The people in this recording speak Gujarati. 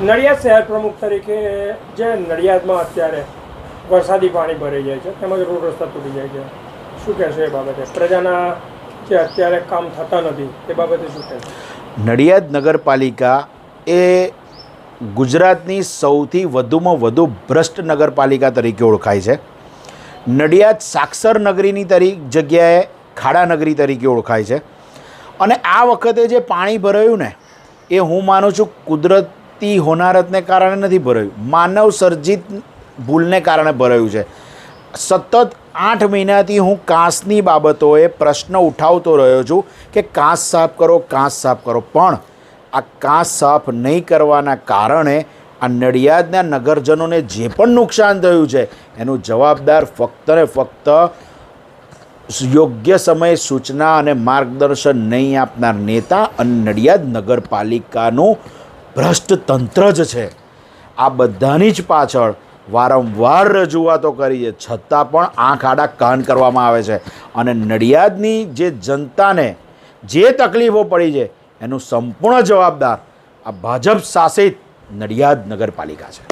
નડિયાદ શહેર પ્રમુખ તરીકે જે નડિયાદમાં અત્યારે વરસાદી પાણી ભરાઈ જાય છે, તેમજ રોડ રસ્તા તૂટી જાય છે, શું કહેશો એ બાબતે? પ્રજાના જે અત્યારે કામ થતા નથી, એ બાબતે શું કહેશો? નડિયાદ નગરપાલિકા એ ગુજરાતની સૌથી વધુમાં વધુ ભ્રષ્ટ નગરપાલિકા તરીકે ઓળખાય છે. નડિયાદ સાક્ષર નગરીની તરી, જગ્યાએ ખાડા નગરી તરીકે ઓળખાય છે. અને આ વખતે જે પાણી ભરાયું ને, એ હું માનું છું કુદરતી હોનારતને કારણે નથી ભરાયું. માનવ સર્જિત ભૂલને કારણે ભરાયું છે. સતત આઠ મહિનાથી હું કાંસની બાબતોએ પ્રશ્ન ઉઠાવતો રહ્યો છું કે કાંસ સાફ કરો, કાંસ સાફ કરો. પણ આ કાંસ સાફ નહીં કરવાના કારણે આ નડિયાદના નગરજનોને જે પણ નુકસાન થયું છે, એનું જવાબદાર ફક્ત ને ફક્ત યોગ્ય સમયે સૂચના અને માર્ગદર્શન નહીં આપનાર નેતા અને નડિયાદ નગરપાલિકાનું ભ્રષ્ટ તંત્ર જ છે. આ બધાની જ પાછળ વારંવાર રજૂઆતો કરી છે. છતાં પણ આંખ આડા કાન કરવામાં આવે છે. અને નડિયાદની જે જનતાને જે તકલીફો પડી છે, એનું સંપૂર્ણ જવાબદાર આ ભાજપ શાસિત નડિયાદ નગરપાલિકા છે.